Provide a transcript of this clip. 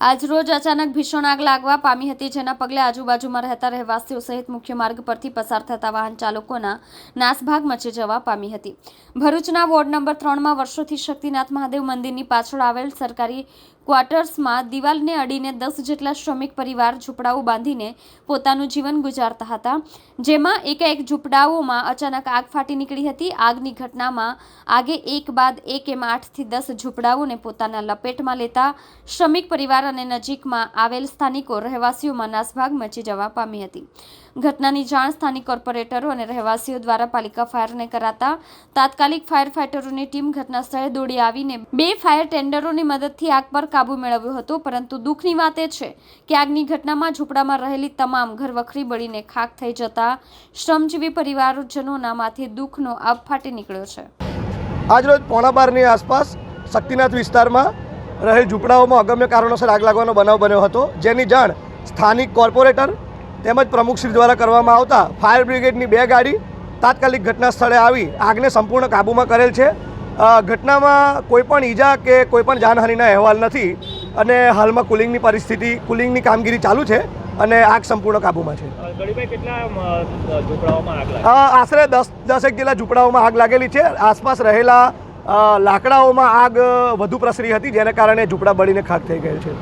આજરોજ અચાનક ભીષણ આગ લાગવા પામી હતી, જેના પગલે આજુબાજુમાં રહેતા રહેવાસીઓ સહિત મુખ્ય માર્ગ પરથી પસાર થતા વાહન ચાલકોના નાસભાગ મચી જવા પામી હતી. ભરૂચના વોર્ડ નંબર ત્રણમાં વર્ષોથી શક્તિનાથ મહાદેવ મંદિરની પાછળ આવેલ સરકારી ક્વાર્ટર્સમાં દિવાલને અડીને દસ જેટલા શ્રમિક પરિવાર ઝૂંપડાઓ બાંધીને પોતાનું જીવન ગુજારતા હતા, જેમાં એકાએક ઝૂંપડાઓમાં અચાનક આગ ફાટી નીકળી હતી. આગની ઘટનામાં આગે એક બાદ એક એમ આઠથી દસ ઝૂંપડાઓને પોતાના લપેટમાં લેતા શ્રમિક પરિવાર અને નજીકમાં આવેલ સ્થાનિકો રહેવાસીઓમાં નાસભાગ મચી જવા પામી હતી. ઘટનાની જાણ સ્થાનિક કોર્પોરેટરો અને રહેવાસીઓ દ્વારા પાલિકા ફાયરને કરાતા તાત્કાલિક ફાયર ફાઇટરોની ટીમ ઘટના દોડી આવીને બે ફાયર ટેન્ડરોની મદદથી આગ પર કાબુ મેળવ્યો હતો, પરંતુ દુઃખની વાત એ છે કે આગની ઘટનામાં ઝૂંપડામાં રહેલી તમામ ઘરવખરી બળીને ખાખ થઈ જતા શ્રમજીવી પરિવારજનોના માથે દુઃખનો આભ ફાટી નીકળ્યો છે. આજરોજ પોણા બારની આસપાસ શક્તિનાથ વિસ્તારમાં રહેલ ઝૂંપડાઓમાં અગમ્ય કારણોસર આગ લાગવાનો બનાવ બન્યો હતો જેની જાણ સ્થાનિક કોર્પોરેટર તેમજ પ્રમુખશ્રી દ્વારા કરવામાં આવતા ફાયર બ્રિગેડની બે ગાડી તાત્કાલિક ઘટના સ્થળે આવી આગને સંપૂર્ણ કાબૂમાં કરેલ છે. ઘટનામાં કોઈપણ ઈજા કે કોઈપણ જાનહાનિના અહેવાલ નથી અને હાલમાં કુલિંગની પરિસ્થિતિ કુલિંગની કામગીરી ચાલુ છે અને આગ સંપૂર્ણ કાબૂમાં છે. આશરે દસ દસેક જેટલા ઝૂંપડાઓમાં આગ લાગેલી છે. આસપાસ રહેલા લાકડાઓમાં આગ વધુ પ્રસરી હતી જેને કારણે ઝૂંપડા બળીને ખાક થઈ ગયેલ છે.